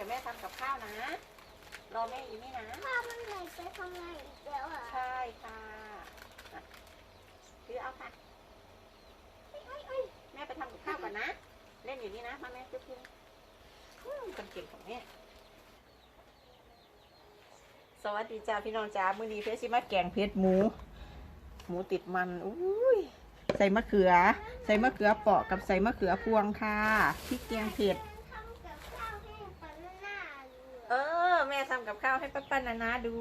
ทำกับข้าวนะ รอแม่อยู่นี่นะพ่อมันไหนไปทำงานอีกแล้วอะใช่ค่ะอะถือเอาค่ะเอ้ยเอ้ยเอ้ยแม่ไปทำกับข้าวก่อนนะ เล่นอยู่นี่นะมาแม่จุ๊บจุ๊บอืมคนเก่งของแม่สวัสดีจ้าพี่น้องจ้ามื้อนี้เพชรสิมาแกงเพชรหมู หมูติดมันอุ้ยใส่มะเขือ ใส่มะเขือเปาะกับใส่มะเขือพวงค่ะพริกแกงเผ็ด ทำกับข้าวให้ปาหน้าดู เออ แม่ทำกับข้าวให้ป้าป้านานาดู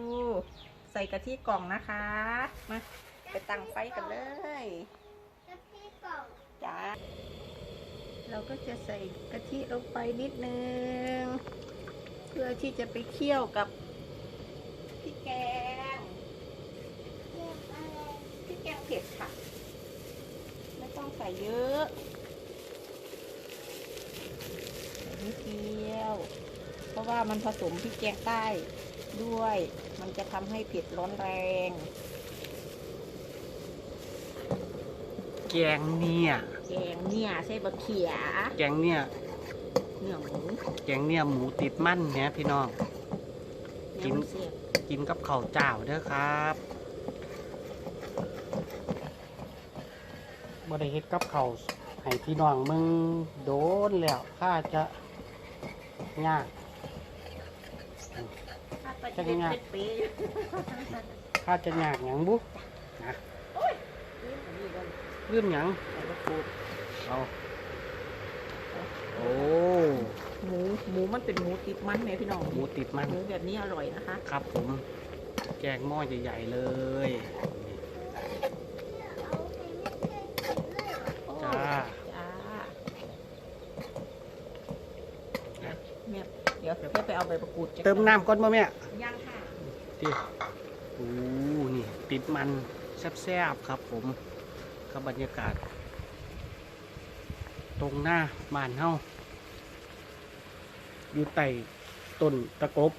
ใส่กะทิกล่องนะคะ มาไปตั้งไฟกันเลยกะทิกล่องจ้าเราก็จะใส่กะทิลงไปนิดนึง เพื่อที่จะไปเคี่ยวกับพริกแกงพริกแกงเผ็ดค่ะ ไม่ต้องใส่เยอะใส่นิดเดียว ราะว่ามันผสมพริกแกงใต้ด้วย มันจะทำให้เผ็ดร้อนแรง แกงเนี่ย แกงเนี่ยใส่บะเขียแกงเนี่ย เนื้อหมูแกงเนี่ยหมูติดมันเนี่ยพี่น้อง กินน้ำเสียบกินกับข้าวเจ้าเด้อครับบ่ได้เฮ็ดกับข้าวให้พี่น้องมึงโดนแล้วข้าจะยากถ้าไป จะเด็ดง่ายเด็ดปีอยู่ข้าจะยากหยังบุนี่ผมมีเลยลืมหยังใส่มะกรูดเอาโอ้หมูหมูมันเป็นหมูติดมันไหมพี่น้องหมูติดมันหมูแบบนี้อร่อยนะคะ ครับผมแกงหม้อใหญ่ๆเลยเอาไปไม่เคยกินเลยเหรอโอ้จ้าจ้าเนี่ยเดี๋ยวเดี๋ยวแม่ไปเอาใบมะกรูดจากเติมน้ำก่อนบ่แม่ยังค่ะ ดิโอ้นี่ ติดมันแซ่บๆครับผมกับบรรยากาศ ตรงหน้าบ้านเฮาอยู่ใต้ต้นตะกบ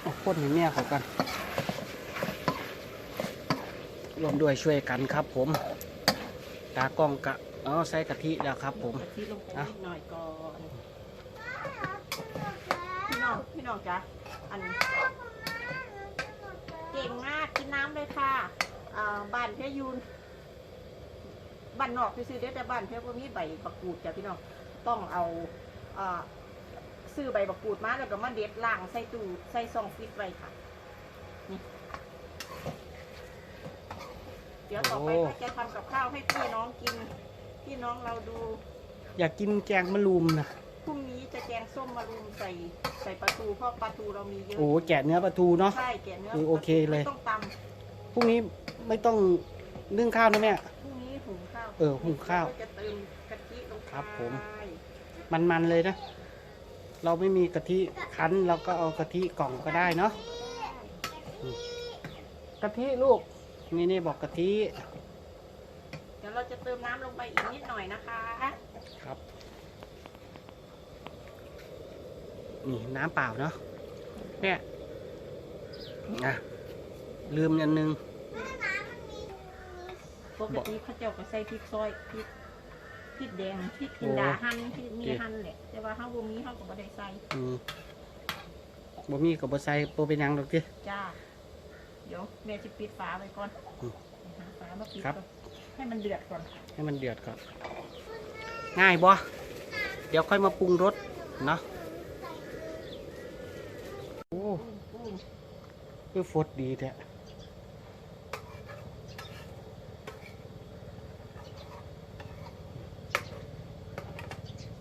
เอาคนให้แม่เขากันร่วมด้วยช่วยกันครับผม ตากล้องกะ เอาใส่กะทิแล้วครับผม กะทิลงไปนิดหน่อยก่อน น้องพี่น้องจ้ะอันเก่งมากกินน้ำเลยค่ะอ่าบ้านเพชรยูนบ้านนอกซื้อๆเด้อแต่บ้านเพชรว่ามีใบบักกูดจ้ะพี่น้องต้องเอาอ่าซื้อใบบักกูดมาแล้วก็มาเด็ดล่างใส่ตู้ใส่ซองฟิตไว้ค่ะนี่เดี๋ยวต่อไปโอ้ก็จะทำกับข้าวให้พี่น้องกินพี่น้องเราดู อยากกินแกงมะรุมนะพ รุ่งนี้จะแกงส้มมารุมใส่ใส่ปลาทูเพราะปลาทูเรามีเยอะโอ้แกะเนื้อปลาทูเนาะ ใช่แกะเนื้อเออโอเคเลย ไม่ต้องตพรุ่งนี้ไม่ต้องนึ่งข้าวนะแม่ำพรุ่งนี้หุงข้าวเออหุงข้าวแล้ก็จะเติมกะทิลงไปครับผม มันๆเลยนะ เราไม่มีกะทิคั้นเราก็เอากะทิกล่องก็ได้เนาะกะทิลูก นี่นี่บอกกะทิ เดี๋ยวเราจะเติมน้ำลงไปอีกนิดหน่อยนะคะ ครับ นี่น้ำเปล่าเนาะเนี่ยอะลืมอันนึงปกติเขาเจ้าก็ใส่พริกซอยพริกพริกแดงพริกจินดาหั่นพริกมีหั่นแหละแต่ว่าเขาบ่มีเขาก็บ่ได้ใส่อืมบ่มีกับบ่ใส่บ่เป็นหยังดอกติจ้าเดี๋ยวแม่จะปิดฝาไว้ก่อนอืมหาฝามาปิดครับก่อนให้มันเดือดก่อน ให้มันเดือดก่อน ง่ายบ่เดี๋ยวค่อยมาปรุงรสเนาะ โอ้อืมคือฟดดีแท้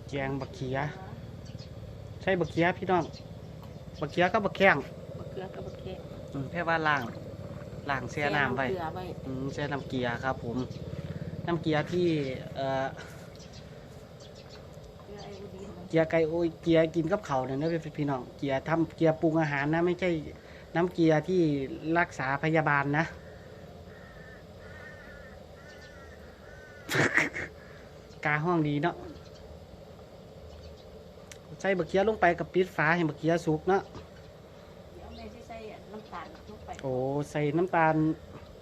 แกงบักเขีย ใช่บักเขียพี่น้อง บักเขียก็บักแข้งมะเขือกับมะเขืออืมแค่ว่าล่างล่างเสียน้ำไว้เกลือไว้อืมใช้น้ำเกียร์ครับผม น้ำเกียร์ที่เอ่อ เกลือไอโอดีนมัน เกียร์ไก่โอ้ยเกียร์กินกับเขาวเนี่ยนะพี่น้องเกียร์ทำเกียร์ปรุงอาหารนะ ไม่ใช่น้ำเกียร์ที่รักษาพยาบาลนะกาห้องดีเนาะใส่บักเขียลงไปกับปิดฝาให้บักเขียสุกเนาะเดี๋ยวแม่จะใส่น้ำตาลลงไปโอ้ใส่น้ำตาล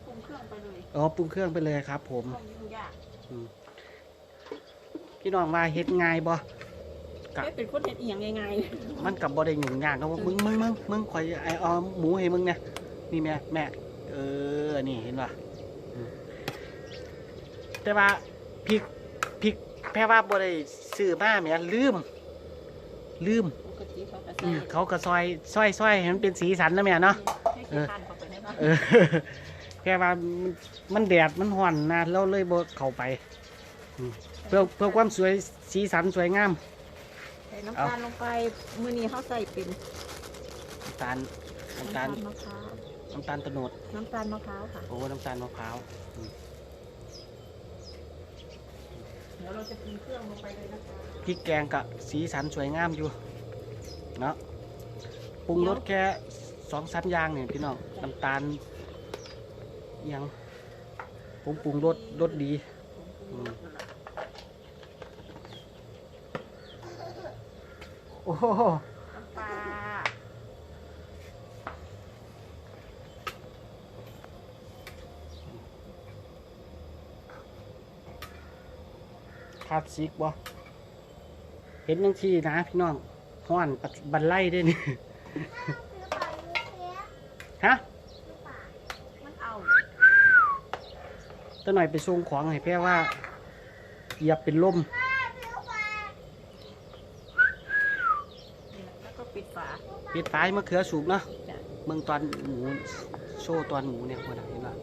ปรุงเครื่องไปเลยอ๋อปรุงเครื่องไปเลยครับ ผมต้องยุ่งยากพี่น้องว่าเฮ็ดง่ายบ่ กะแค่เป็นคนเฮ็ดอีหยังง่ายมันกับบ่ได้หยุ่งยากก็มึงมึงมึงมึงคอยไอเอาหมูให้มึงเนี่ยนี่แม่แม่เออนี่เห็นป่ะอืมแต่ว่าพริกพริกแพ่ว่าบ่ได้ซื้อมาแม่ลืม ลืม ๆปกติเขาก็อืใส่มเขาก็ซอยซอยซอยให้มันเป็นสีสันนะแม่เนาะ ให้ขี้ทานเข้าไปได้เนาะเออแค่ว่ามันมันแดดมันห่อนนะเราเลยบ่เข้าไปอืมเพื่อเพื่อความสวยสีสันสวยงามใส่น้ำตาลลงไปมื้อนี้เขาใส่เป็นน้ำตาลน้ำตาลมะพร้าวน้ำตาลตะโนดน้ำตาลมะพร้าวค่ะโอ้น้ำตาลมะพร้าวอืมเดี๋ยวเราจะปรุงเครื่องลงไปเลยนะคะพริกแกงกับสีสันสวยงามอยู่เนาะปรุงรสแค่สองสามอย่างเนี่ยพี่น้องน้ำตาลอิหยังผมปรุงรสรสดี อืม โอ้โหน้ำปลาคลาสสิกบ่เห็นยังที่นะพี่น้องห้อนปัดบันไล่ด้วยนี่ซื้อปลาลูกเสียฮะซื้อปลามันเอาตัวหน่อยไปส่งของให้แพ่ว่าเหยียบเป็นลม ป้าซื้อปลา แล้วก็ปิด ฝา ปิดฝายมะเขือสุกเนาะจ้ะเบิ่งตอนหมูโชว์ตอนหมูเนี่ยคนน่ะเห็นป่ะ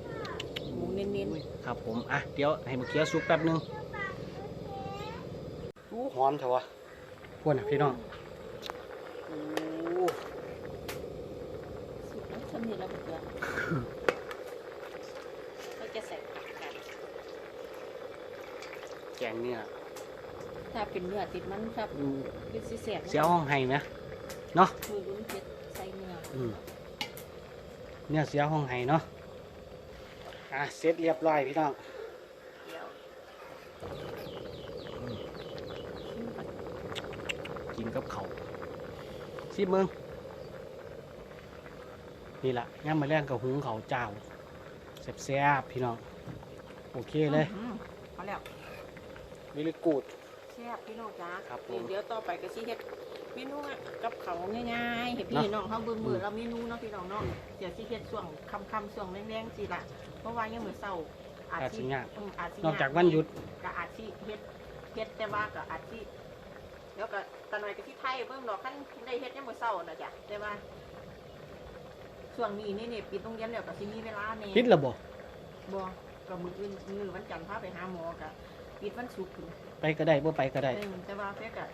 หมูเน้นครับผมอะเดี๋ยวให้มะเขือสุกแป๊บหนึงอู้หอมเถอะวะพวกน่ะพี่น้องอู้ๆสุกแล้วสำเร็จแล้วเพื่อนเขาจะใส่ผักกัน แกงเนี่ยถ้าเป็นเนื้อติดมันครับอืมเป็นสีแสบเสียห้องให้ไหม เนาะคือลุ้นเผ็ดใส่เนื้ออืมเนี่ยเสียห้องไห้เนาะอะเสร็จเรียบร้อยพี่น้องเดี๋ยวกินกับเขาวสิมึงนี่แหละย่ำมาแรงกับหุงเขาวเจ้าแซ่บๆพี่น้องโอเคเลยอืมพอแล้ววิลกูด แซ่บพี่น้องจ้าครับผมเดี๋ยวต่อไปก็สิเฮ็ด เมนูกับเขาวง่ายๆให้พี่น้องเขาเบิ่งมือแล้วเมนูเนาะพี่น้องเนาะเดี๋ยวสิเฮ็ดช่วงค่ำๆช่วงแรงๆสิล่ะเพราะว่ายังมื้อเช้าอาจอาจสิสิยากอืมอาจสินอกจากวันหยุดก็อาจสิเฮ็ดเฮ็ดแต่ว่าก็อาจสิเดี๋ยวก็ตอนหน่อยก็ที่ไทยเบิ่งดอกคันได้เฮ็ดยังมื้อเช้าน่ะจ้ะแต่ว่าช่วงนี้นี่นี่ปิดโรงเรียนแล้วก็สิมีเวลาแน่พิษระบบบ่ก็มื้ออื่นมื้อวันจันทร์พาไปหาหมอก็ปิดวันศุกร์พุ่นไปก็ได้บ่ไปก็ได้เออแต่ว่าเฟกอะ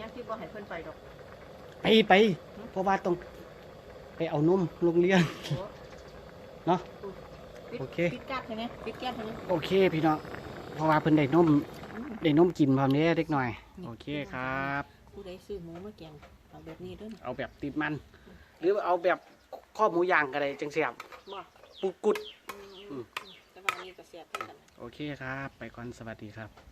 ยังที่บ่ให้เพิ่นไปดอก ไปไปเพราะว่าต้องไปเอานมโรงเรียนโอ้เนาะ ปิดโอเค ปิดกาดใช่ไหมปิดแก้มใช่ไหมโอเคพี่น้องเพราะว่าเพิ่นได้นมอืมได้นมกินพร้อมเนี้เล็กหน่อย โอเคครับ ผู้ใดซื้อหมูมาแกงเอาแบบนี้เด้วยเอาแบบติดมัน หรือเอาแบบข้อหมูย่างก็ได้จังเสียบบ่ปุกกุด อืม แต่ว่าอันนี้ก็เสียบเท่ากัน โอเคครับ ไปก่อนสวัสดีครับ